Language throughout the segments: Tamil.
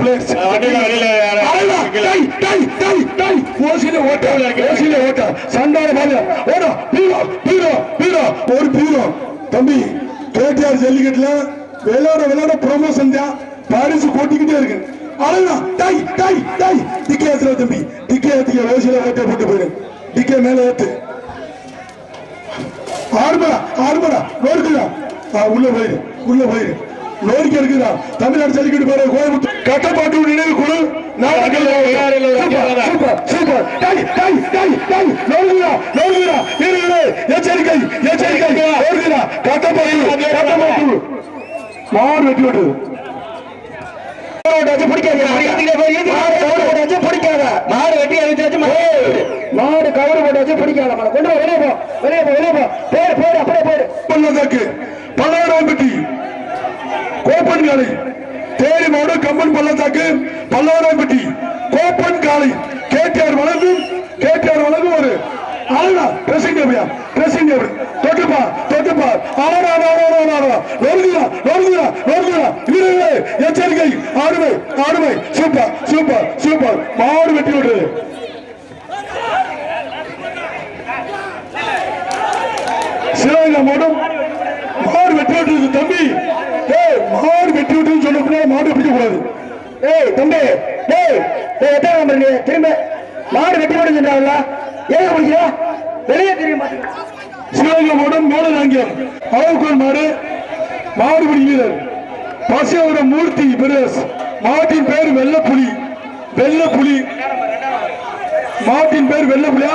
பிளேஸ் ஓசில ஓட்ட ஓசில ஓட்ட. சண்டான பால. ஓடா பீரோ பீரோ பீரோ. ஒரு பீரோ. தம்பி கேடிஆர் ஜல்லிக்கட்டுல விளையாட விளையாட ப்ரொமோஷன் தான் பாரிசு கொட்டிக்கிட்டே இருக்கு. அழகா டை டை டை. டிக்கே ஏத்துற தம்பி. டிக்கே ஏத்திக்க ஓசில ஓட்ட போட்டு போயிரு. டிக்கே மேல ஏத்து. ஆறுமடா ஆறுமடா நோருக்குதா ஆ உள்ள போயிரு உள்ள போயிரு. நோரிக்க இருக்குதா தமிழ்நாடு ஜல்லிக்கட்டு போற கோயம்புத்தூர் கட்டப்பாட்டு நினைவு குழு எச்சரிக்கை எச்சரிக்கை. கட்டப்பாட்டு கட்டப்பாட்டு மாறு வெட்டி விட்டு மாடு வெட்டி அழிச்சாச்சு மாடு கவரு போட்டாச்சு பிடிக்காத. கொண்டு வெளியே போ வெளியே போ வெளியே போ. போடு போடு அப்படியே கோப்பன் காலை தேனி மாவட்டம் கம்பன் பள்ளத்தாக்கு பல்லாவரம்பட்டி கோப்பன் காலை கேடிஆர் வழங்கும் கேடிஆர் வழங்கும் ஒரு ஆளா ட்ரெஸ்ஸிங் டேபிளா ட்ரெஸ்ஸிங் டேபிள் தொட்டுப்பா தொட்டுப்பா. ஆடா ஆடா ஆடா ஆடா ஆடா நொறுங்குதா நொறுங்குதா நொறுங்குதா வீரர்களே எச்சரிக்கை. ஆடுமை ஆடுமை. Super super super. மாடு வெட்டி விடுறது சிவகங்கை மாவட்டம் மாடு வெட்டி விட்டுருக்கு தம்பி ஏய் மாடு வெட்டி விட்டுன்னு சொல்லக்கூடாது மாடு பிடிக்க கூடாது ஏய் தம்பி ஏய் ஏய் எத்தனை நம்பர் நீ திரும்ப மாடு வெட்டி விட்டு சொன்னாங்கல்ல ஏன் குடிக்கிற வெளியே தெரிய மாட்டேங்குது. சிவகங்கை மாவட்டம் மேலதாங்கியம். அளவுக்குள் மாடு மாடுபிடி வீரர் பசியோட மூர்த்தி பிரதேஷ். மாட்டின் பேர் வெள்ளப்புலி. வெள்ளப்புலி. மாட்டின் பேர் வெள்ளப்புலி.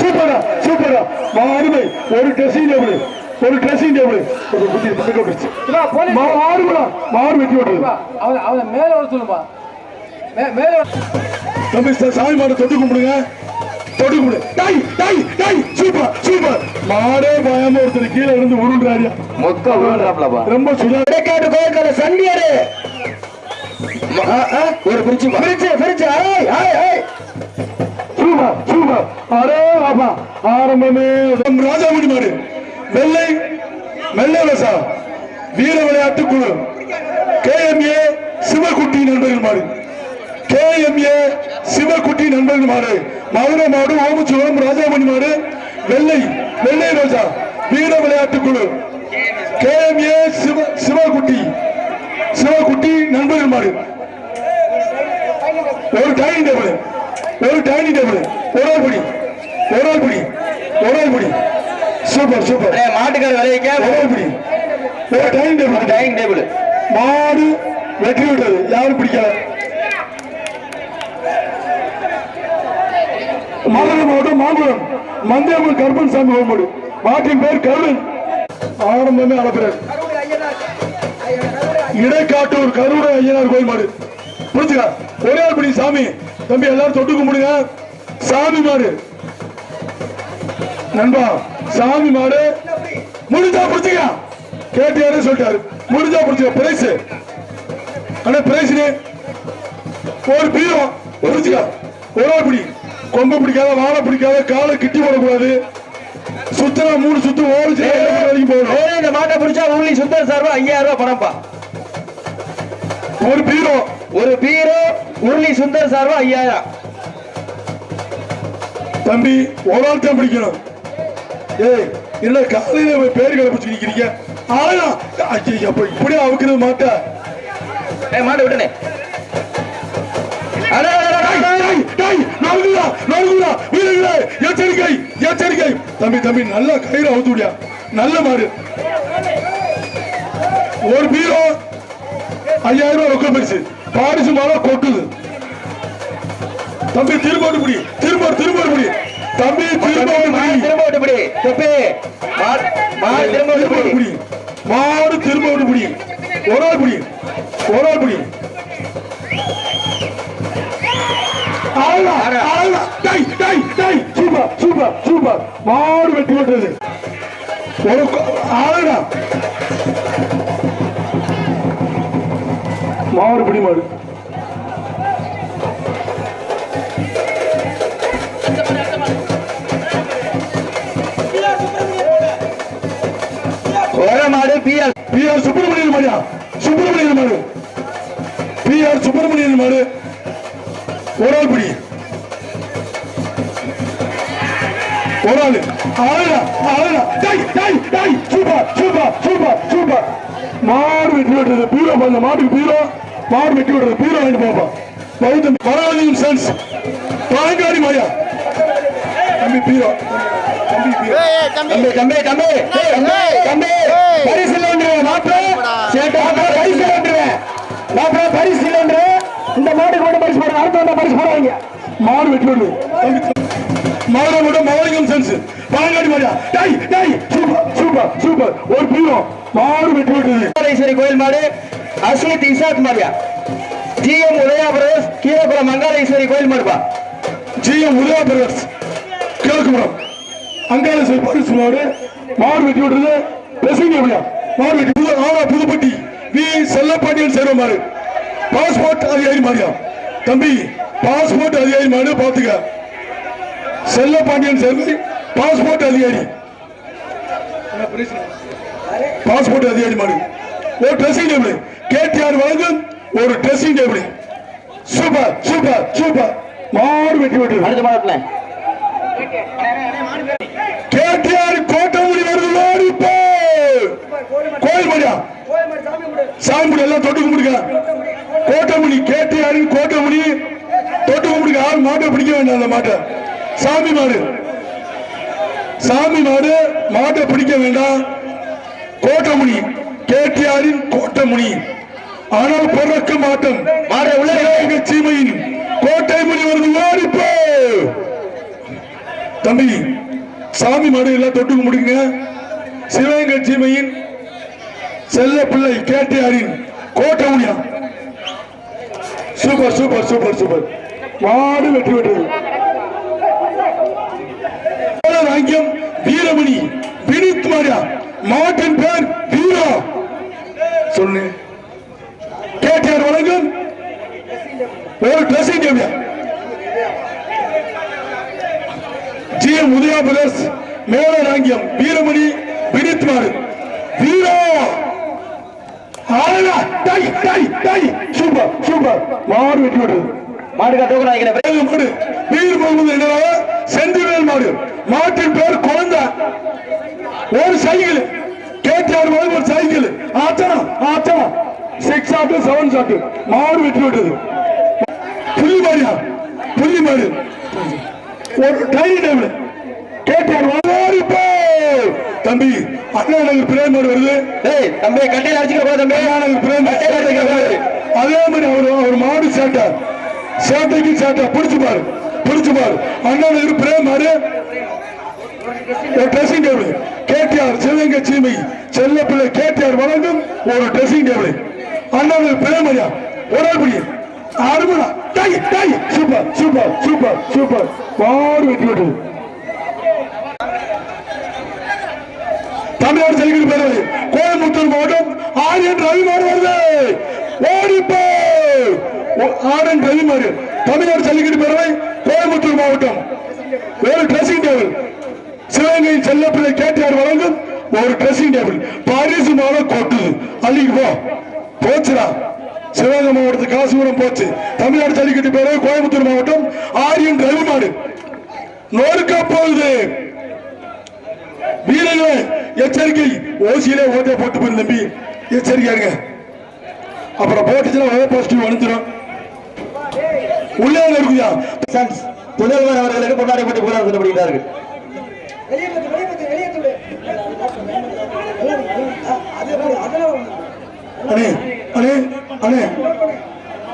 சூப்பரா சூப்பரா மாறுமை ஒரு ட்ரெஸ்ஸிங் டேபிள் ஒரு ட்ரெஸ்ஸிங் டேபிள் ஒரு புத்தி பக்கம் விட்டுருச்சு. மா- மாறுபடா மாறு வெட்டி விட்டுருது அவன் அவன் மேல வர சொல்லுப்பா மே- மேல தம்பி சாமி மாடு தொட்டு கும்பிடுங்க. தொட்டு கும்பிடு. டை டை டை சூப்பர் சூப்பர். மாடே பயமா ஒருத்தர் கீழே இருந்து உருண்டாரியா மொக்க விழுறாப்லப்பா ரொம்ப சுதா இடைக்காட்டு கோயில்கார சண்டியாரு ஒரு பிரிச்சு பிரிச்சு பிரிச்சு ஏய் ஏய் ஏய். Super super. அரே ஆபா ஆரம்பமே ராஜாமுடி மாடு. வெள்ளை வெள்ளை வீர விளையாட்டு குழு. கே எம்ஏ சிவகுட்டி நண்பர்கள் மாடு. ஏ சிவகுட்டி நண்பர்கள் மாடு. மதுரை மாடு ஓமச்சுவரம் ராஜாமணி மாடு. வெள்ளை வெள்ளை ரோஜா வீர விளையாட்டு குழு. கே எம்ஏ சிவ சிவகுட்டி. சிவகுட்டி நண்பர்கள் மாடு. ஒரு டைனிங் டேபிள் ஒரு டைனிங் டேபிள் ஒரு பிடி ஒரு ஆள் பிடி ஒரு ஆள் பிடி சூப்பர் சூப்பர். மாட்டுக்கார விளைவிக்க. ஒரு டைனிங் டேபிள் டைனிங் டேபிள் மாடு வெற்றி விட்டது யாரும் பிடிக்கல? மதுரை மாவட்டம் மாங்குளம் மந்தியம்மன் கருப்பன் சாமி கோமாடு மாட்டின் பேர் கருணன் ஆரம்பமே அளப்பிறார் இடைக்காட்டூர் கருணை ஐயனார் கோயில் மாடு. புரிஞ்சுக்க ஒரே ஆள் பிடி சாமி. தம்பி எல்லாரும் தொட்டு கும்பிடுங்க சாமி மாடு. நண்பா சாமி மாடு. முடிஞ்சா புடிச்சுக்க கேட்டியாரே சொல்லிட்டாரு. முடிஞ்சா புடிச்சுக்க பிரைஸ் அண்ணா பிரைஸ் ஒரு பீரோ. புரிஞ்சுக்க ஒரு ஆள் பிடி. கொம்பு பிடிக்காத வாழை பிடிக்காத காலை கிட்டி போடக்கூடாது. சுத்தனா மூணு சுத்து ஓடிச்சு வரைக்கும் போகணும். இந்த மாட்டை பிடிச்சா உள்ளி சுத்தர் சார்பா ஐயாயிரம் ரூபாய் பணம்ப்பா. ஒரு பீரோ. ஒரு பீரோ உருளி சுந்தர் சார்பா ஐயாயிரம். தம்பி ஒரு ஆள் தான் பிடிக்கணும். ஏய் இல்ல காலையில போய் பேரு கடை பிடிச்சி நிக்கிறீங்க? ஆளா ஐயோ அப்ப இப்படியே அவுக்கிறது மாட்டா. ஏ மாட்டை விட்டுனே எச்சரிக்கை எச்சரிக்கை. தம்பி தம்பி நல்லா கயிறு அவுத்து விடியா. நல்ல மாடு. ஒரு பீரோ ஐயாயிரம் ரூபாய் ரொக்க பரிசு பாரிசு மாலை கொட்டுது. தம்பி திரும்ப திரும்ப திரும்ப பிடி. தம்பி திரும்ப மாடு பிடி. திரும்ப விட்டு பிடி. தொப்பி மாடு மாடு திரும்ப விட்டு திரும்ப பிடி. பிடி. மாடு திரும்ப விட்டு பிடி. ஒரு ஆள் பிடி. ஒரு ஆள் பிடி. மாடு வெட்டி விட்டது ஒரு அவ்வளவுதான். மாடு பிடி மாடு. பிஆர் பிஆர் சுப்பிரமணியன் மாடியா சுப்பிரமணியன் மாடு. பிஆர் சுப்பிரமணியன் மாடு. ஒரு ஆள் பிடி ஒரு ஆளு ஆளுடா ஆளுடா. டை டை டை சூப்பர் சூப்பர் சூப்பர் சூப்பர் மாடு வெட்டி விடுறது பீரோ அந்த மாட்டுக்கு பீரோ. மாடு வெட்டி விடுறது பீரோ வாங்கிட்டு போப்பா. பௌத்தம் பரவாயில்லையும் சென்ஸ். பாங்காடி மாயா. தம்பி பீரோ. தம்பி தம்பி. தம்பி. தம்பி பரிசு சேட்டா பரிசு மாப்பிள்ள பரிசு இந்த மாட்டுக்கு மட்டும் பரிசு போடுறேன் அடுத்த வந்தா பரிசு போடுவாங்க மாடு வெட்டி மாடு மட்டும் மௌலிகம் சென்ஸ் பாங்காடி மாயா டை டை சூப்பர் சூப்பர் சூப்பர். ஒரு பீரோ மாடு வெட்டி மங்காளேஸ்வரி கோயில் மாடு அஸ்வித் இசாத் ஜிஎம் உதயா பிரதேஷ் கீழப்புறம் மங்காளேஸ்வரி கோயில் மாடுப்பா. ஜிஎம் உதயா பிரதர்ஸ் கிழக்குப்புறம் அங்காள மாடு மாடு வெட்டி விடுறது பெசிங்க எப்படியா மாடு வெட்டி புது ஆனா புதுப்பட்டி. வி. செல்லப்பாண்டியன் சேர மாடு பாஸ்போர்ட் அதிகாரி மாடியா தம்பி பாஸ்போர்ட் அதிகாரி மாடு பாத்துக்க செல்லப்பாண்டியன் சேர்ந்து பாஸ்போர்ட் அதிகாரி. பாஸ்போர்ட் அதிகாரி மாடு. ஒரு ட்ரெஸ்ஸிங் டேபிள் கேடிஆர் வழங்கும் ஒரு dressing table super super super. மாடு வெட்டி விட்டு அடுத்த மாடத்துல. கேடிஆர் கோட்டமுடி வருது லோரி போ கோயில் மணியா சாமி எல்லாம் தொட்டு கும்பிடுங்க. கோட்டமுடி கேடிஆர் கோட்டமுடி தொட்டு கும்பிடுங்க. யாரும் மாட்டை பிடிக்க வேண்டாம் அந்த மாட்டை. சாமி மாடு. சாமி மாடு மாட்டை பிடிக்க வேண்டாம். கோட்டமுடி கேடிஆரின் கோட்டமுடி ஆனால் பிறக்க மாட்டம். சீமையின் கோட்டை முடி வருது ஓடிப்போ! தம்பி சாமி மாடு எல்லாம் தொட்டு கும்பிடுங்க. சிவகங்கை சீமையின் செல்ல பிள்ளை கேட்டியாரின் கோட்டை சூப்பர் சூப்பர் சூப்பர் சூப்பர். மாடு வெற்றி பெற்றது. ராங்கியம் வீரமணி வினித் மாரியா. மாட்டின் பேர் வீரா. சொல்லு கேட்டியார் வழங்கும். ஒரு ட்ரெஸ்ஸிங் கேமியா ஜிஎம் உதயா பிரதர்ஸ் மேலராங்கியம் வீரமணி வினித் மாடு வீரா! மாடு வெட்டி விடுறது மாடு மாடு. வீர் முகமது என்னவா செந்திவேல் மாடு. மாட்டின் பேர் குழந்தை. ஒரு சைக்கிள். கேடிஆர் மாதிரி ஒரு சைக்கிள். ஆச்சா ஆச்சா சிக்ஸ் ஷாட்டு செவன் ஷாட்டு மாடு வெட்டி விட்டது புள்ளி மாடியா புள்ளி மாடு ஒரு டைரி டேபிள் ஓடி போ! தம்பி அண்ணா நகர் பிரேம் வருது. ஏய் தம்பி கட்டையில அடிச்சுக்க போற தம்பி. அண்ணா நகர் பிரேம் அதே மாதிரி அவர் மாடு சேட்டை. சேட்டைக்கு சேட்டை. பிடிச்சு பாரு பிடிச்சு பாரு. அண்ணா நகர் பிரேம் மாடு. ஒரு ட்ரெஸ்ஸிங் டேபிள் கேடிஆர் சிவகங்கை சீமை செல்ல பிள்ளை கேடிஆர் வழங்கும் ஒரு ட்ரெஸ்ஸிங் டேபிள் அண்ணா நகர் பிரேம் ஐயா ஒரு ஆள் பிடி அருமடா டை டை சூப்பர் சூப்பர் சூப்பர் சூப்பர். மாடு வெட்டி விட்டது தமிழ்நாடு செல்கிற பேரவை கோயம்புத்தூர் மாவட்டம் ஆரியன் ரவிமார் வருது. ஓடிப்போ ஆரியன் ரவிமார் தமிழ்நாடு செல்கிற பேரவை கோயம்புத்தூர் மாவட்டம். ஒரு ட்ரெஸ்ஸிங் டேபிள் சிவகங்கை செல்லப்பிள்ளை கேட்டியார் வழங்கும் ஒரு ட்ரெஸ்ஸிங் டேபிள் பாரிசு மாலை கொட்டுது. அள்ளிக்கு போ. போச்சுடா. சிவகங்கை மாவட்டத்து காசிபுரம் போச்சு. தமிழ்நாடு ஜல்லிக்கட்டு பேரவை கோயம்புத்தூர் மாவட்டம் ஆரியன் ரவிமாடு நொறுக்க போகுது. எச்சரிக்கை. ஓசியிலே ஓட்டை போட்டு போயிரு தம்பி. எச்சரிக்கையா இருங்க. அப்புறம் போட்டுச்சுன்னா ஓ பாசிட்டிவ் வந்துடும் உள்ளே இருக்குதா சன்ஸ். புதல்வர் அவர்களுக்கு பொன்னாடி போட்டு புகழ் சொல்லப்படுகிறார்கள் அண்ணே அண்ணே அண்ணே.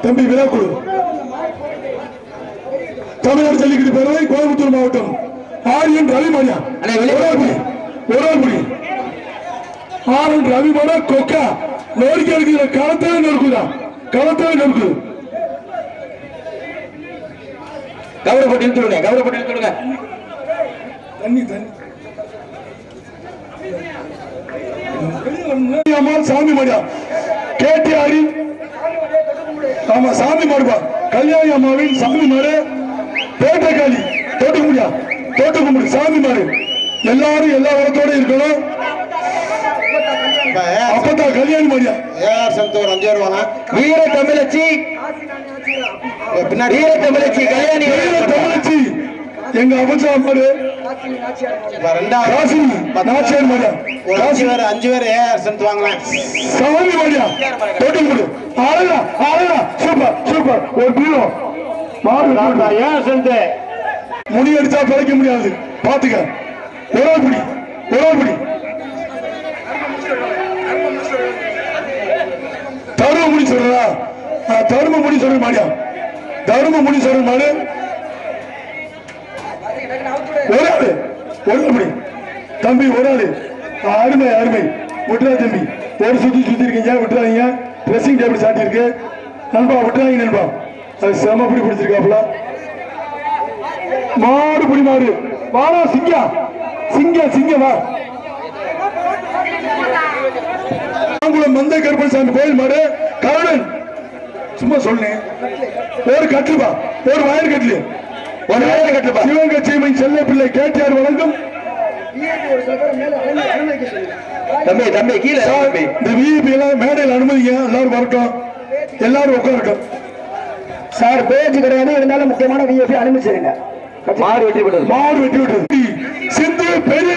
தம்பி விழா கொடு தமிழ்நாடு ஜல்லிக்கட்டு பேரவை கோயம்புத்தூர் மாவட்டம். ஆரியன் ரவிமணியா. அண்ணே, வெளியே ஒரு ஆள் புடி. ஒரு ஆள் புடி. ஆரியன் ரவிமண கொக்கா. நோரிக்க இருக்குது களத்திலே நொறுக்குதா? களத்திலே நொறுக்குது கௌரவப்பட்டு இழுத்துடுங்க கௌரவப்பட்டு இழுத்துடுங்க. தண்ணி தண்ணி. சாமி மாடியா? கேட்டியாரி ஆமா சாமி மாடுபா கல்யாணி அம்மாவின் சாமி மாடு. பேட்டைக்காளி தோட்டு கும்பிடியா தோட்டு கும்பிடு சாமி மாடு. எல்லாரும் எல்லா வரத்தோட இருக்கணும். அப்பதான் கல்யாணி மாடியா ஏஆர் சந்தோர் அஞ்சு வருவாங்க வீர தமிழச்சி. பின்னாடி. வீர தமிழச்சி கல்யாணி. வீர தமிழச்சி. எங்க அமைச்சா மாடு ரெண்டாவது. நாச்சியார் மாடு ஒரு அஞ்சு பேர் அஞ்சு பேர் ஏஆர் சென்ட் வாங்கலாம் சாமி மாடியா தொட்டு கொடு. ஆளுடா ஆளுடா சூப்பர் சூப்பர். ஒரு பீரோ. மாடு ஏஆர் சென்ட் முடி அடிச்சா பிழைக்க முடியாது. பாத்துக்க. ஒரு ஆள் தரும முடி சொல்றா? தரும முடி சொல்ற மாடியா தரும முடி சொல்ற மாடு ஒரு ஆளு ஒரு முடி தம்பி ஒரு ஆளு. அருமை அருமை. விட்டுறா தம்பி. ஒரு சுத்தி சுத்தி இருக்கீங்க விட்டுறாதீங்க. ட்ரெஸ்ஸிங் டேபிள் சாட்டி இருக்கு. நண்பா விட்டுறாங்க நண்பா. அது செம பிடி பிடிச்சிருக்காப்புல. மாடு பிடி மாடு. வாடா சிங்கா. சிங்க சிங்க வா. மாங்குளம் மந்தை கருப்பசாமி கோயில் மாடு கருணன். சும்மா சொன்னேன் ஒரு கட்டுப்பா ஒரு வயர் கட்டலு. ஒரு வயர் கட்டுப்பா சிவகங்கை சீமை செல்ல பிள்ளை கேட்டியார் வழங்கும். தம்பி தம்பி கீழே இந்த விஐபி எல்லாம் மேடையில் அனுமதிங்க. எல்லாரும் வரட்டும். எல்லாரும் உட்காரட்டும். சார் பேச்சு கிடையாது. இருந்தாலும் முக்கியமான விஐபி அனுமதிச்சிருங்க. மாடு வெட்டி விட்டது. மாடு வெட்டி விட்டது. சிந்து பெரிய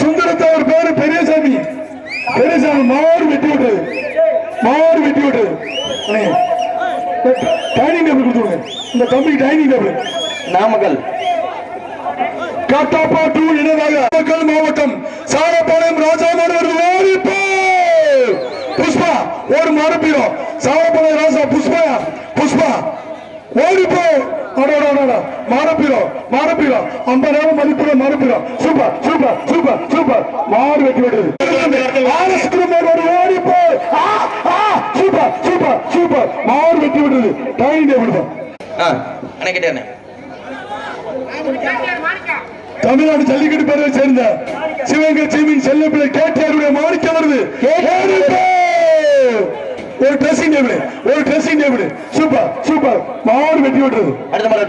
சுந்தரத்தவர் பேரு பெரியசாமி. பெரியசாமி மாடு வெட்டி விட்டது. மாடு வெட்டி விட்டது. அண்ணே, டைனிங் டேபிள் கொடுத்துருங்க இந்த தம்பிக்கு டைனிங் டேபிள். நாமக்கல். காட்டாப்பாட்டு இணையதாக நாமக்கல் மாவட்டம் சாரப்பாளையம் ராஜாமாடு வருது ஓடிப்போ புஷ்பா ஒரு மறுப்பீரோ சாரப்பாளையம் ராஜா புஷ்பாயா புஷ்பா. ஓடிப்போ. மாறப்பீரோ மாறப்பீரோ ஐம்பதாயிரம் மதிப்புல மாறப்பீரோ சூப்பர் சூப்பர் சூப்பர் சூப்பர். மாறு வெட்டி விடுது ஆ ஆ சூப்பர் சூப்பர் சூப்பர். மாறு வெட்டி விடுது தான். அணைக்கிட்டே தமிழ்நாடு ஜல்லிக்கட்டு பேரவை சேர்ந்த சிவகங்கை சீமின் செல்லப்பிள்ளை கேட்டியாருடைய மாணிக்கம் வருது! ஒரு ட்ரெஸ்ஸிங் டேபிள் ஒரு ட்ரெஸ்ஸிங் டேபிள் சூப்பர் சூப்பர் மாடு வெட்டி விட்டுறது அடுத்த மாடு